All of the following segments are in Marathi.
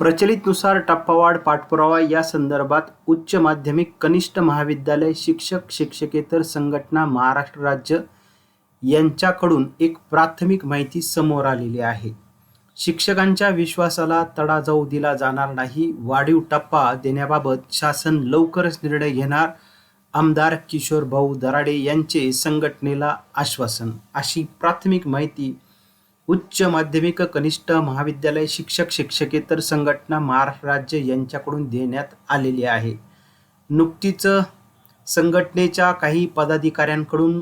प्रचलितनुसार टप्पावाढ पाठपुरावा या संदर्भात उच्च माध्यमिक कनिष्ठ महाविद्यालय शिक्षक शिक्षकेतर संघटना महाराष्ट्र राज्य यांच्याकडून एक प्राथमिक माहिती समोर आलेली आहे. शिक्षकांच्या विश्वासाला तडा जाऊ दिला जाणार नाही. वाढीव टप्पा देण्याबाबत शासन लवकरच निर्णय घेणार. आमदार किशोर भाऊ दराडे यांचे संघटनेला आश्वासन. अशी प्राथमिक माहिती उच्च माध्यमिक कनिष्ठ महाविद्यालय शिक्षक शिक्षकेतर संघटना महाराष्ट्र राज्य यांच्याकडून देण्यात आलेली आहे. नुकतीच संघटनेच्या काही पदाधिकाऱ्यांकडून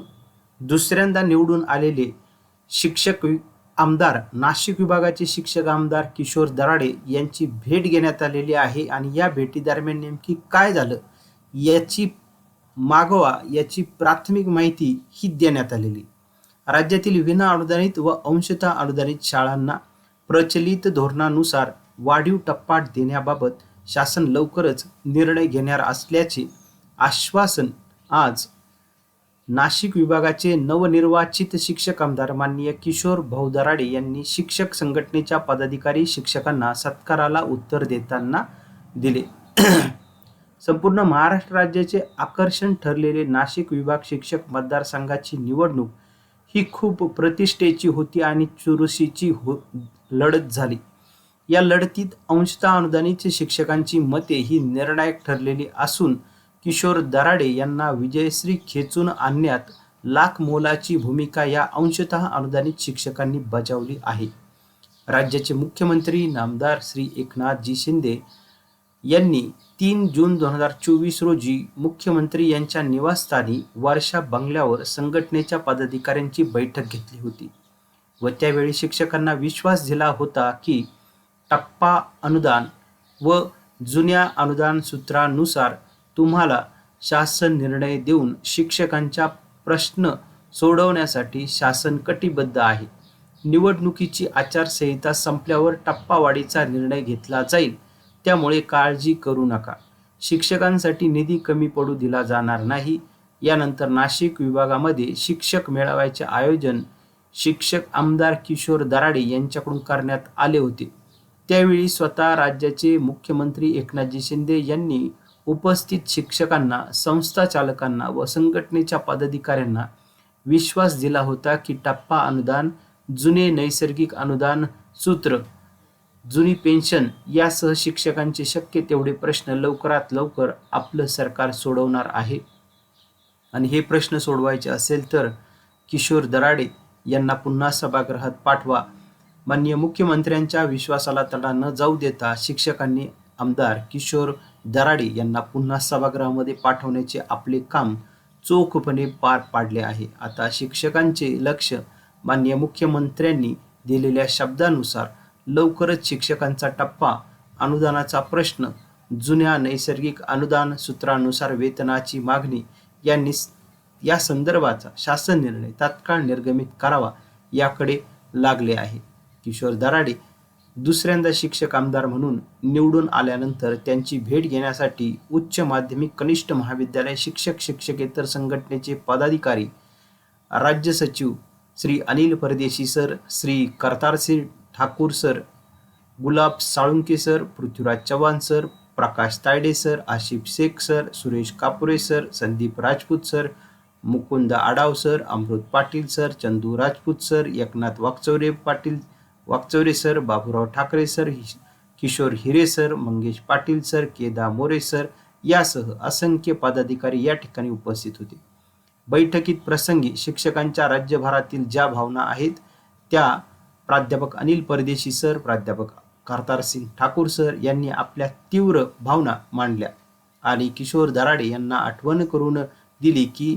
दुसऱ्यांदा निवडून आलेले शिक्षक वि- आमदार नाशिक विभागाचे शिक्षक आमदार किशोर दराडे यांची भेट घेण्यात आलेली आहे आणि या भेटीदरम्यान नेमकी काय झालं याची मागोवा याची प्राथमिक माहिती ही देण्यात आलेली. राज्यातील विना अनुदानित व अंशतः अनुदानित शाळांना प्रचलित धोरणानुसार वाढीव टप्पा देण्याबाबत शासन लवकरच निर्णय घेणार असल्याचे आश्वासन आज नाशिक विभागाचे नवनिर्वाचित शिक्षक आमदार माननीय किशोर भाऊ दराडे यांनी शिक्षक संघटनेच्या पदाधिकारी शिक्षकांना सत्काराला उत्तर देताना दिले. संपूर्ण महाराष्ट्र राज्याचे आकर्षण ठरलेले नाशिक विभाग शिक्षक मतदारसंघाची निवडणूक ही खूप प्रतिष्ठेची होती आणि चुरशीची हो लढत झाली. या लढतीत अंशतः अनुदानित शिक्षकांची मते ही निर्णायक ठरलेली असून किशोर दराडे यांना विजयश्री खेचून आणण्यात लाख मोलाची भूमिका या अंशतः अनुदानित शिक्षकांनी बजावली आहे. राज्याचे मुख्यमंत्री नामदार श्री एकनाथजी शिंदे यांनी तीन जून दोन हजार चोवीस रोजी मुख्यमंत्री यांच्या निवासस्थानी वर्षा बंगल्यावर संघटनेच्या पदाधिकाऱ्यांची बैठक घेतली होती व त्यावेळी शिक्षकांना विश्वास दिला होता की टप्पा अनुदान व जुन्या अनुदान सूत्रानुसार तुम्हाला शासन निर्णय देऊन शिक्षकांच्या प्रश्न सोडवण्यासाठी शासन कटिबद्ध आहे. निवडणुकीची आचारसंहिता संपल्यावर टप्पावाढीचा निर्णय घेतला जाईल. त्यामुळे काळजी करू नका. शिक्षकांसाठी निधी कमी पडू दिला जाणार नाही. यानंतर नाशिक विभागामध्ये शिक्षक मेळाव्याचे आयोजन शिक्षक आमदार किशोर दराडे यांच्याकडून करण्यात आले होते. त्यावेळी स्वतः राज्याचे मुख्यमंत्री एकनाथजी शिंदे यांनी उपस्थित शिक्षकांना संस्था चालकांना व संघटनेच्या पदाधिकाऱ्यांना विश्वास दिला होता की टप्पा अनुदान जुने नैसर्गिक अनुदान सूत्र जुनी पेन्शन यासह शिक्षकांचे शक्य तेवढे प्रश्न लवकरात लवकर आपलं सरकार सोडवणार आहे. आणि हे प्रश्न सोडवायचे असेल तर किशोर दराडे यांना पुन्हा सभागृहात पाठवा. माननीय मुख्यमंत्र्यांच्या विश्वासाला तडा न जाऊ देता शिक्षकांनी आमदार किशोर दराडे यांना पुन्हा सभागृहामध्ये पाठवण्याचे आपले काम चोखपणे पार पाडले आहे. आता शिक्षकांचे लक्ष माननीय मुख्यमंत्र्यांनी दिलेल्या शब्दानुसार लवकरच शिक्षकांचा टप्पा अनुदानाचा प्रश्न जुन्या नैसर्गिक अनुदान सूत्रानुसार वेतनाची मागणी या निस या संदर्भाचा शासन निर्णय तात्काळ निर्गमित करावा याकडे लागले आहे. किशोर दराडे दुसऱ्यांदा शिक्षक आमदार म्हणून निवडून आल्यानंतर त्यांची भेट घेण्यासाठी उच्च माध्यमिक कनिष्ठ महाविद्यालय शिक्षक शिक्षकेतर संघटनेचे पदाधिकारी राज्य सचिव Shri Anil Pardeshi sir Shri Kartarsing Thakur sir Gulab Salunke sir Prithviraj Chavan sir Prakash Taide sir Ashif Shaikh sir Suresh Kapure sir Sandeep Rajput sir Mukund Adav sir Amrut Patil sir Chandu Rajput sir Eknath Wakchaure Patil Wakchaure sir Baburao Thackeray sir Kishor Hire sir Mangesh Patil sir Keda More sir यासह असंख्य पदाधिकारी या ठिकाणी उपस्थित होते. बैठकीत प्रसंगी शिक्षकांच्या राज्यभरातील ज्या भावना आहेत त्या प्राध्यापक अनिल परदेशी सर प्राध्यापक करतारसिंग ठाकूर सर यांनी आपल्या तीव्र भावना मांडल्या. आणि किशोर दराडे यांना आठवण करून दिली की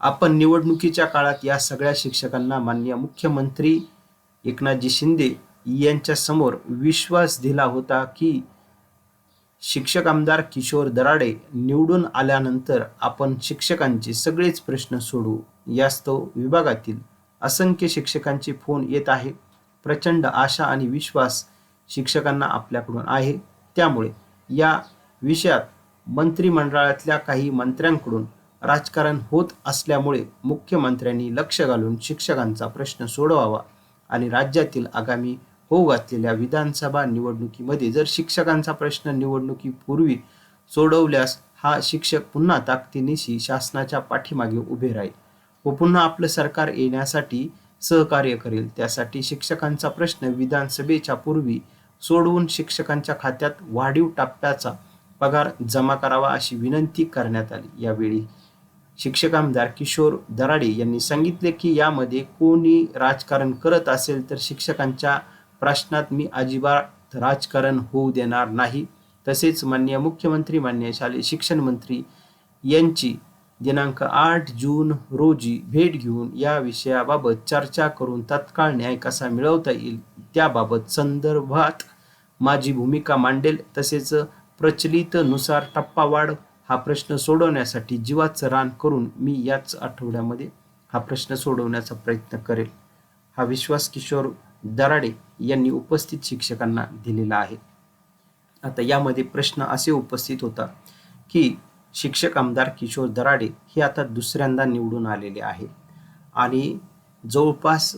आपण निवडणुकीच्या काळात या सगळ्या शिक्षकांना मान्य मुख्यमंत्री एकनाथजी शिंदे यांच्या समोर विश्वास दिला होता की शिक्षक आमदार किशोर दराडे निवडून आल्यानंतर आपण शिक्षकांचे सगळेच प्रश्न सोडवू यास्तव विभागातील असंख्य शिक्षकांचे फोन येत आहे प्रचंड आशा आणि विश्वास शिक्षकांना आपल्याकडून आहे. त्यामुळे या विषयात मंत्रिमंडळातल्या काही मंत्र्यांकडून राजकारण होत असल्यामुळे मुख्यमंत्र्यांनी लक्ष घालून शिक्षकांचा प्रश्न सोडवावा आणि राज्यातील आगामी होऊ घातलेल्या विधानसभा निवडणुकीमध्ये जर शिक्षकांचा प्रश्न निवडणुकीपूर्वी सोडवल्यास हा शिक्षक पुन्हा ताकदीनिशी शासनाच्या पाठीमागे उभे राहील व पुन्हा आपलं सरकार येण्यासाठी सहकार्य करेल. त्यासाठी शिक्षकांचा प्रश्न विधानसभेच्या पूर्वी सोडवून शिक्षकांच्या खात्यात वाढीव टप्प्याचा पगार जमा करावा अशी विनंती करण्यात आली. यावेळी शिक्षक आमदार किशोर दराडे यांनी सांगितले की यामध्ये कोणी राजकारण करत असेल तर शिक्षकांच्या प्रश्नात मी अजिबात राजकारण होऊ देणार नाही. तसेच माननीय मुख्यमंत्री मान्य शालेय शिक्षण मंत्री यांची दिनांक आठ जून रोजी भेट घेऊन या विषयाबाबत चर्चा करून तत्काळ न्याय कसा मिळवता येईल त्याबाबत संदर्भात माझी भूमिका मांडेल. तसेच प्रचलितनुसार टप्पावाढ हा प्रश्न सोडवण्यासाठी जीवाचं रान करून मी याच आठवड्यामध्ये हा प्रश्न सोडवण्याचा प्रयत्न करेल. हा विश्वास किशोर दराडे यांनी उपस्थित शिक्षकांना दिलेला आहे. आता यामध्ये प्रश्न असे उपस्थित होता की शिक्षक आमदार किशोर दराडे हे आता दुसऱ्यांदा निवडून आलेले आहे आणि जवळपास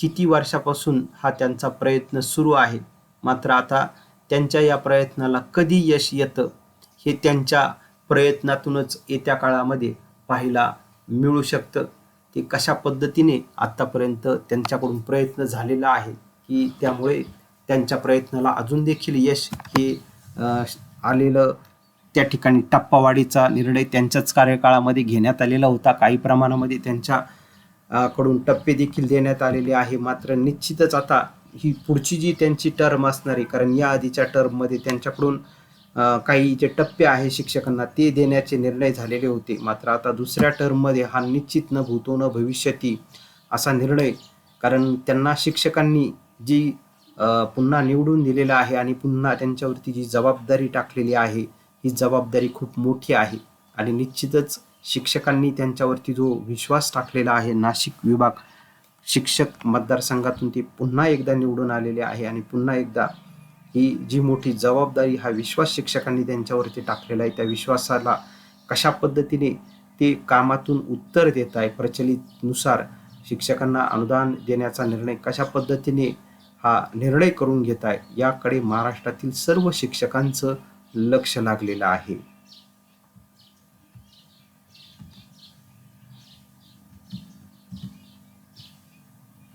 किती वर्षापासून हा त्यांचा प्रयत्न सुरू आहे? मात्र आता त्यांच्या या प्रयत्नाला कधी यश येतं हे त्यांच्या प्रयत्नातूनच येत्या काळामध्ये पाहायला मिळू शकतं. ते कशा पद्धतीने आत्तापर्यंत त्यांच्याकडून प्रयत्न झालेला आहे की त्यामुळे त्यांच्या प्रयत्नाला अजून देखील यश हे आलेलं त्या ठिकाणी टप्पावाढीचा निर्णय त्यांच्याच कार्यकाळामध्ये घेण्यात आलेला होता. काही प्रमाणामध्ये त्यांच्या कडून टप्पे देखील देण्यात आलेले आहे. मात्र निश्चितच आता ही पुढची जी त्यांची टर्म असणार आहे कारण या आधीच्या टर्ममध्ये त्यांच्याकडून काही जे टप्पे आहे शिक्षकांना ते देण्याचे निर्णय झालेले होते. मात्र आता दुसऱ्या टर्ममध्ये हा निश्चित न भूतो न भविष्यती असा निर्णय कारण त्यांना शिक्षकांनी जी पुन्हा निवडून दिलेला आहे आणि पुन्हा त्यांच्यावरती जी जबाबदारी टाकलेली आहे ही जबाबदारी खूप मोठी आहे. आणि निश्चितच शिक्षकांनी त्यांच्यावरती जो विश्वास टाकलेला आहे नाशिक विभाग शिक्षक मतदारसंघातून ते पुन्हा एकदा निवडून आलेले आहे आणि पुन्हा एकदा ही जी मोठी जबाबदारी हा विश्वास शिक्षकांनी त्यांच्यावरती टाकलेला आहे त्या विश्वासाला कशा पद्धतीने ते कामातून उत्तर देत आहे प्रचलितनुसार शिक्षकांना अनुदान देण्याचा निर्णय कशा पद्धतीने हा निर्णय करून घेत आहे याकडे महाराष्ट्रातील सर्व शिक्षकांचं लक्ष लागलेलं आहे.